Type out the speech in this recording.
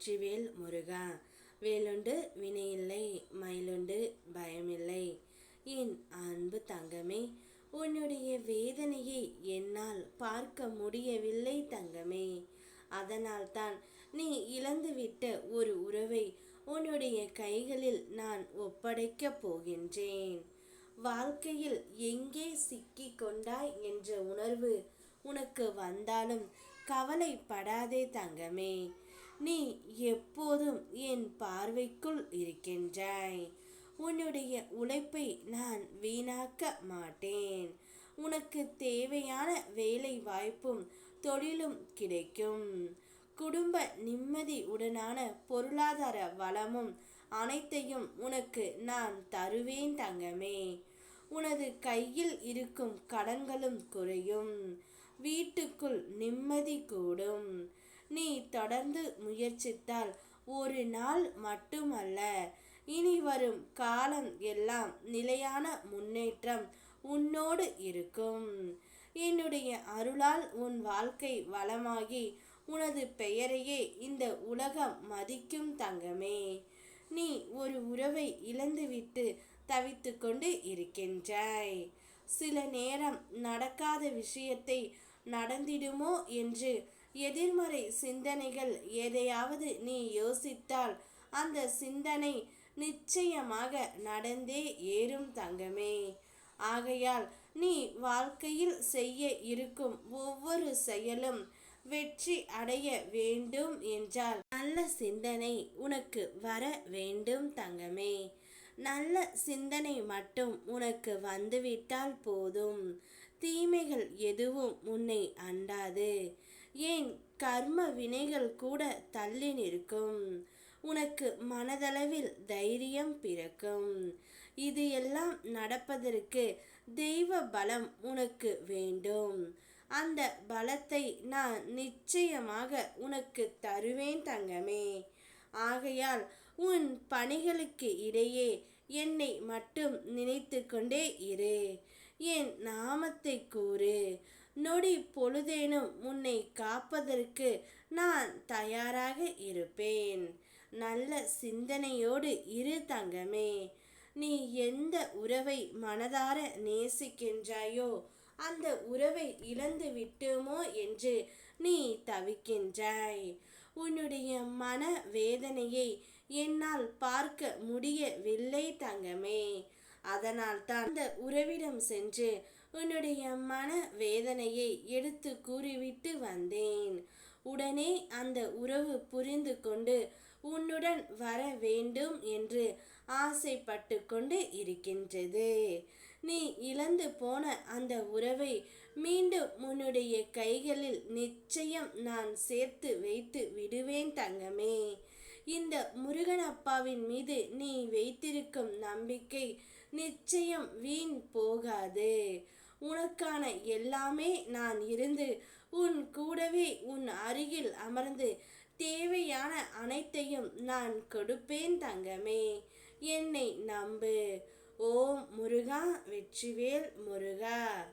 வெற்றிவேல் முருகா. வேலுண்டு வினையில்லை மயிலுண்டு பயமில்லை. என் அன்பு தங்கமே உன்னுடைய வேதனையை என்னால் பார்க்க முடியவில்லை தங்கமே. அதனால்தான் நீ இழந்துவிட்ட ஒரு உறவை உன்னுடைய கைகளில் நான் ஒப்படைக்கப் போகின்றேன். வாழ்க்கையில் எங்கே சிக்கி கொண்டாய் என்ற உணர்வு உனக்கு வந்தாலும் கவலைப்படாதே தங்கமே. நீ எப்போதும் என் பார்வைக்குள் இருக்கின்றாய். உன்னுடைய உழைப்பை நான் வீணாக்க மாட்டேன். உனக்கு தேவையான வேலை வாய்ப்பும் தொழிலும் கிடைக்கும். குடும்ப நிம்மதி உடனான பொருளாதார வளமும் அனைத்தையும் உனக்கு நான் தருவேன் தங்கமே. உனது கையில் இருக்கும் கடன்களும் குறையும். வீட்டுக்குள் நிம்மதி கூடும். நீ தொடர்ந்து முயற்சித்தால் ஒரு நாள் மட்டுமல்ல. இனி வரும் காலம் எல்லாம் நிலையான முன்னேற்றம் உன்னோடு இருக்கும். என்னுடைய அருளால் உன் வாழ்க்கை வளமாகி உனது பெயரையே இந்த உலகம் மதிக்கும் தங்கமே. நீ ஒரு உறவை இழந்துவிட்டு தவித்து கொண்டு இருக்கின்றாய். சில நேரம் நடக்காத விஷயத்தை நடந்திடுமோ என்று எதிர்மறை சிந்தனைகள் எதையாவது நீ யோசித்தால் அந்த சிந்தனை நிச்சயமாக நடந்தே ஏறும் தங்கமே. ஆகையால் நீ வாழ்க்கையில் செய்ய இருக்கும் ஒவ்வொரு செயலும் வெற்றி அடைய வேண்டும் என்றால் நல்ல சிந்தனை உனக்கு வர வேண்டும் தங்கமே. நல்ல சிந்தனை மட்டும் உனக்கு வந்துவிட்டால் போதும். தீமைகள் எதுவும் உன்னை அண்டாது. ஏன் கர்ம வினைகள் கூட தள்ளி நிற்கும்? உனக்கு மனதளவில் தைரியம் பிறக்கும். இது எல்லாம் நடப்பதற்கு தெய்வ பலம் உனக்கு வேண்டும். அந்த பலத்தை நான் நிச்சயமாக உனக்கு தருவேன் தங்கமே. ஆகையால் உன் பணிகளுக்கு இடையே என்னை மட்டும் நினைத்து கொண்டே இரு. என் நாமத்தை கூறு. நொடி பொழுதேனும் உன்னை காப்பதற்கு நான் தயாராக இருப்பேன். நல்ல சிந்தனையோடு இரு தங்கமே. நீ எந்த உறவை மனதார நேசிக்கின்றாயோ அந்த உறவை இழந்து விட்டோமோ என்று நீ தவிக்கின்றாய். உன்னுடைய மன வேதனையை என்னால் பார்க்க முடியவில்லை தங்கமே. அதனால் தான் அந்த உறவிடம் சென்று உன்னுடைய மன வேதனையை எடுத்து கூறிவிட்டு வந்தேன். உடனே அந்த உறவு புரிந்து கொண்டு உன்னுடன் வர வேண்டும் என்று ஆசைப்பட்டு கொண்டு இருக்கின்றது. நீ இழந்து போன அந்த உறவை மீண்டும் உன்னுடைய கைகளில் நிச்சயம் நான் சேர்த்து வைத்து விடுவேன் தங்கமே. இந்த முருகன் அப்பாவின் மீது நீ வைத்திருக்கும் நம்பிக்கை நிச்சயம் வீண் போகாது. உனக்கான எல்லாமே நான் இருந்து உன் கூடவே உன் அருகில் அமர்ந்து தேவையான அனைத்தையும் நான் கொடுப்பேன் தங்கமே. என்னை நம்பு. ஓம் முருகா வெற்றிவேல் முருகா.